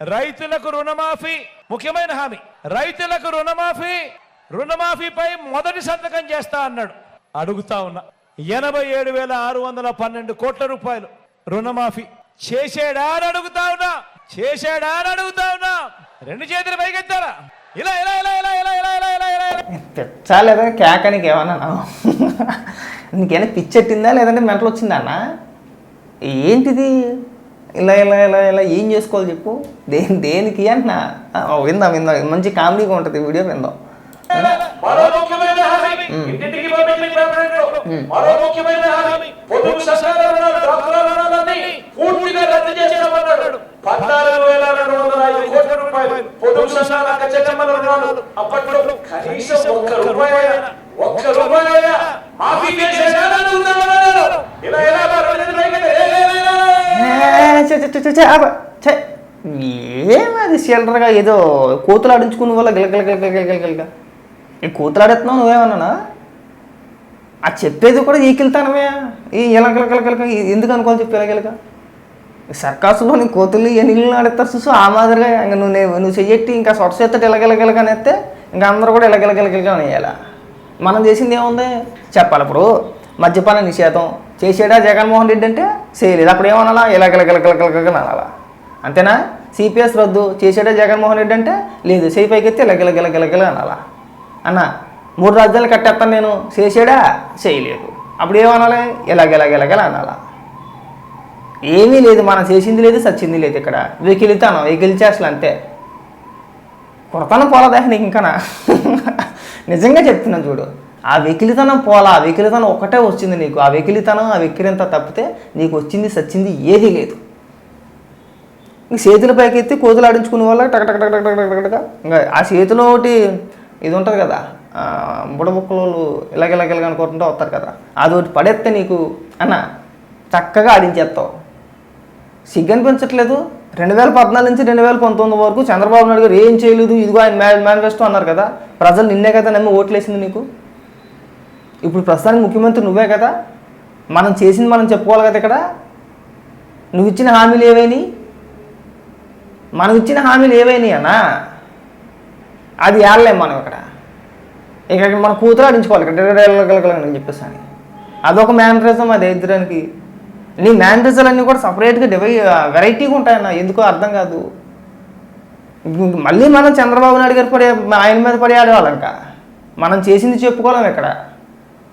రైతులకు రుణమాఫీ ముఖ్యమైన హామీ రైతులకు రుణమాఫీ రుణమాఫీపై మొదటి సంతకం చేస్తా అన్నాడు. అడుగుతా ఉన్నా ఎనభై ఏడు వేల ఆరు వందల పన్నెండు కోట్ల రూపాయలు రుణమాఫీ చేసాడా అని అడుగుతా ఉన్నా చేసాడా అని అడుగుతా ఉన్నా రెండు చేతులు పైకెత్తారా? ఇలా ఇలా ఇలా ఇలా ఇలా ఇలా ఇలా ఇలా ఇలా తెచ్చాలేదా కేకనికి ఏమన్నా? నీకేమైనా పిచ్చెట్టిందా లేదంటే మెంటలు వచ్చిందా అన్న? ఏంటిది? ఇలా ఇలా ఇలా ఇలా ఏం చేసుకోవాలి చెప్పు దేని దేనికి అంటున్నా విందాం విందాం మంచి కామెడీగా ఉంటుంది వీడియో విందాం అప్పట్లో కనీసం ఒక్క రూపాయ మాఫీ ఏమది చిల్లరగా ఏదో కూతులు ఆడించుకున్న వల్ల గిలగల గిలగల ఈ కూతులు ఆడేస్తున్నావు నువ్వేమన్నా ఆ చెప్పేది కూడా ఈకిల్తానమే ఈ ఇలా గిలగల ఎందుకు అనుకోవాలి చెప్పి ఇలాగెలగా సర్కాసులో నీ కోతులు ఏ నీళ్ళు ఆడేస్తారు చూసు ఆ మాదిరిగా ఇంకా నువ్వు నువ్వు చెయ్యట్టి ఇంకా సొట్ట చేస్తే ఇలగెలగెలగా అనేస్తే ఇంకా అందరూ కూడా ఇలగెలగెలగెలగా అనేయాల? మనం చేసింది ఏముంది? చెప్పాలి ఇప్పుడు. మద్యపాన నిషేధం చేసేడా జగన్మోహన్ రెడ్డి అంటే చేయలేదు అప్పుడు ఏమనాలా ఇలగెలగెలగెలగెలగ అనాలా అంతేనా సిపిఎస్ రద్దు చేసేడా జగన్మోహన్ రెడ్డి అంటే లేదు చేయి పైకి ఎత్తే అనాలా అన్న మూడు రాజ్యాలు కట్టేస్తాను నేను చేసేడా చేయలేదు అప్పుడు ఏమనాలి ఇలాగెలాగెలాగెల అనాలా ఏమీ లేదు మనం చేసింది లేదు సచ్చింది లేదు ఇక్కడ వెకిలితాను వెకిలి అంతే కొడతాను పోలదా నీకు ఇంకా నిజంగా చెప్తున్నాను చూడు ఆ వెకిలితనం పోలా ఆ వెకిలితనం ఒకటే వచ్చింది నీకు. ఆ వెకిలితనం ఆ వెక్కిరింత తప్పితే నీకు వచ్చింది సచ్చింది ఏదీ లేదు. ఇంక చేతుల పైకి ఎత్తి కోతులు ఆడించుకునే వల్ల టక టక టక టక టక ఇంకా ఆ చేతిలో ఒకటి ఇది ఉంటుంది కదా బుడబుక్కలు ఇలాగ ఇలాగ ఇలాగ అనుకుంటుంటే వస్తారు కదా. అది ఒకటి పడేస్తే నీకు అన్న చక్కగా ఆడించేస్తావు. సిగ్గు అనిపించట్లేదు. రెండు వేల పద్నాలుగు నుంచి రెండు వేల పంతొమ్మిది వరకు చంద్రబాబు నాయుడు గారు ఏం చేయలేదు ఇదిగో ఆయన మేనిఫెస్టో అన్నారు కదా. ప్రజలు నిన్నే కదా నమ్మి ఓట్లేసింది నీకు. ఇప్పుడు ప్రస్తుతానికి ముఖ్యమంత్రి నువ్వే కదా? మనం చేసింది మనం చెప్పుకోవాలి కదా ఇక్కడ? నువ్వు ఇచ్చిన హామీలు ఏవైనాయి మనం ఇచ్చిన హామీలు ఏవైనాయి అన్నా? అది ఏడలేం మనం ఇక్కడ. ఇక్కడ మన కూతురు ఆడించుకోవాలి ఇక్కడ. చెప్పేసి అని అదొక మ్యానరిజం అది ఇద్దరానికి నీ మ్యానరిజాలు అన్నీ కూడా సపరేట్గా డివై వెరైటీగా ఉంటాయన్న ఎందుకో అర్థం కాదు మళ్ళీ మనం చంద్రబాబు నాయుడు గారు పడే ఆయన మీద పడి ఆడేవాళ్ళం ఇంకా మనం చేసింది చెప్పుకోలేం ఇక్కడ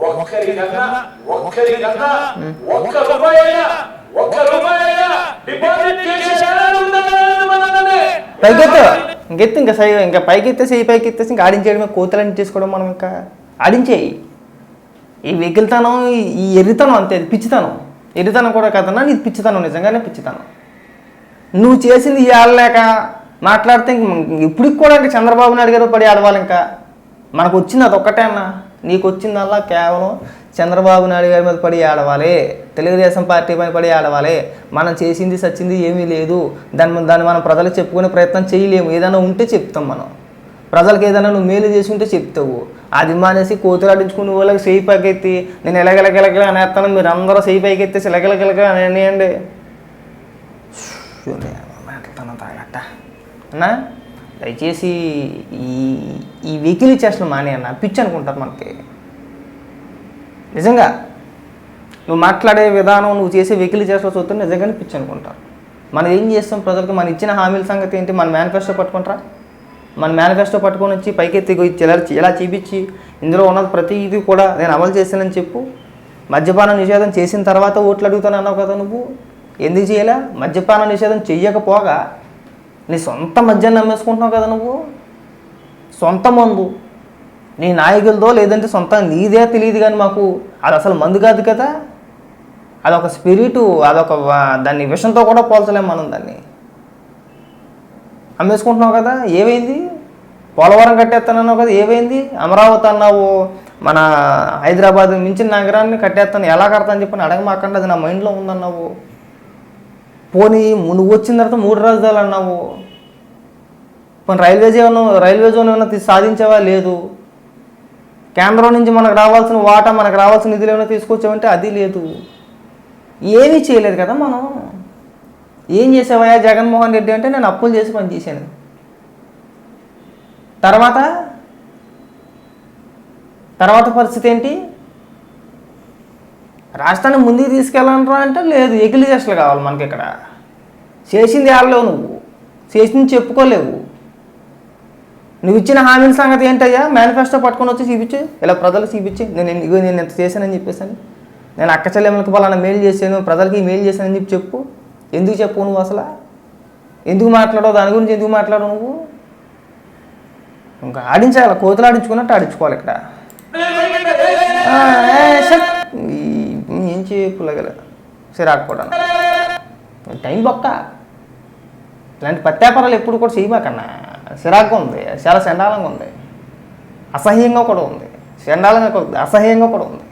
ఒక్కరికన్నా ఒక్కరికన్నా ఒక్క ఒక్క డిపాజిట్ పైకెత్తు. ఇంకెత్తు ఇంకా సై ఇంకా పైకి ఎత్తేసి ఈ పైకి ఎత్తేసి ఇంకా ఆడించేయడమే కోతలని చేసుకోవడం మనం ఇంకా ఆడించేయి. ఈ వెకిలితనం ఈ- ఈ ఎర్రితనం అంతే పిచ్చితనం. ఎర్రితనం కూడా కదన్నా నీది పిచ్చితనం నిజంగానే పిచ్చితనం. నువ్వు చేసింది ఆడలేక మాట్లాడితే ఇంక ఇప్పటికి కూడా ఇంకా చంద్రబాబు నాయుడు గారు పడి ఆడవాలి ఇంకా. మనకు వచ్చింది అదొక్కటే అన్న. నీకు వచ్చిందల్లా కేవలం చంద్రబాబు నాయుడు గారి మీద పడి ఆడవాలి తెలుగుదేశం పార్టీ పైన పడి ఆడవాలి మనం చేసింది సచ్చింది ఏమీ లేదు దాన్ని దాన్ని మనం ప్రజలకు చెప్పుకునే ప్రయత్నం చేయలేము. ఏదైనా ఉంటే చెప్తాం మనం. ప్రజలకు ఏదైనా నువ్వు మేలు చేసి ఉంటే చెప్తావు. అది మానేసి కోతులు ఆడించుకునే వాళ్ళకి చేయి పైకెత్తి నేను ఎలగెలగెలగ అనేస్తాను మీరు అందరూ చేయి పైకెత్తేసి ఎలగెలగెలగ అనేయండి తాగట్ట అన్నా? దయచేసి ఈ ఈ వెహికల్ చేష్టలు మానే అన్న పిచ్చి అనుకుంటారు మనకి. నిజంగా నువ్వు మాట్లాడే విధానం నువ్వు చేసే వెహికల్ చేష్టలు చూస్తే నిజంగానే పిచ్చి అనుకుంటారు. మనం ఏం చేస్తాం? ప్రజలకు మన ఇచ్చిన హామీల సంగతి ఏంటి? మన మేనిఫెస్టో పట్టుకుంటారా? మన మేనిఫెస్టో పట్టుకొని వచ్చి పైకెత్తి ఎత్తి ఇలా ఇలా చూపించి ఇందులో ఉన్నది ప్రతి ఇది కూడా నేను అమలు చేశానని చెప్పు. మద్యపాన నిషేధం చేసిన తర్వాత ఓట్లు అడుగుతాను అన్నావు కదా నువ్వు. ఎందుకు చేయలే? మద్యపాన నిషేధం చెయ్యకపోగా నీ సొంత మద్యాన్ని నమ్మేసుకుంటున్నావు కదా నువ్వు? సొంత మందు నీ నాయకులదో లేదంటే సొంత నీదే తెలియదు కానీ మాకు. అది అసలు మందు కాదు కదా. అదొక స్పిరిటు అదొక దాన్ని విషంతో కూడా పోల్చలేం మనం దాన్ని. అమ్మేసుకుంటున్నావు కదా ఏమైంది? పోలవరం కట్టేస్తానన్నావు కదా ఏమైంది? అమరావతి అన్నావు మన హైదరాబాద్ మించిన నగరాన్ని కట్టేస్తాను ఎలా కడతాను చెప్పని అడగమాకండి అది నా మైండ్లో ఉందన్నావు. పోనీ నువ్వు వచ్చిన తర్వాత మూడు రాజధానులు అన్నావు. పోనీ రైల్వే జోన్ రైల్వే జోన్ ఏమైనా సాధించావా? లేదు. కేంద్రం నుంచి మనకు రావాల్సిన వాటా మనకు రావాల్సిన నిధులు ఏమైనా తీసుకొచ్చావంటే అది లేదు. ఏమీ చేయలేదు కదా మనం. ఏం చేసావయ్యా జగన్మోహన్ రెడ్డి అంటే నేను అప్పులు చేసి పని చేశాను. తర్వాత? తర్వాత పరిస్థితి ఏంటి? రాష్ట్రాన్ని ముందుకు తీసుకెళ్ళాలరా అంటే లేదు ఎగిలి కావాలి మనకి ఇక్కడ చేసింది ఆడలేవు నువ్వు? చేసింది చెప్పుకోలేవు. నువ్వు ఇచ్చిన హామీల సంగతి ఏంటయ్యా? మేనిఫెస్టో పట్టుకొని వచ్చి చూపించు. ఇలా ప్రజలకు చూపించి. నేను ఇగో నేను ఎంత చేశానని చెప్పేసాను. నేను అక్క చెల్లెమ్మలకి పలానా మేలు చేశాను ప్రజలకి మేలు చేశానని చెప్పి చెప్పు. ఎందుకు చెప్పు నువ్వు అసలు? ఎందుకు మాట్లాడవు? దాని గురించి ఎందుకు మాట్లాడవు నువ్వు? ఇంకా ఆడించాలి కోతులు ఆడించుకున్నట్టు ఆడించుకోవాలి ఇక్కడ. ఆ, పులగల సిరాకపోవడం టైం బొక్క. ఇలాంటి పత్యాపారాలు ఎప్పుడు కూడా చేయమాకన్నా సిరాగ్గా ఉంది. చాలా చండాలంగా ఉంది. అసహ్యంగా కూడా ఉంది. చండాలంగా కూడా ఉంది. అసహ్యంగా కూడా ఉంది.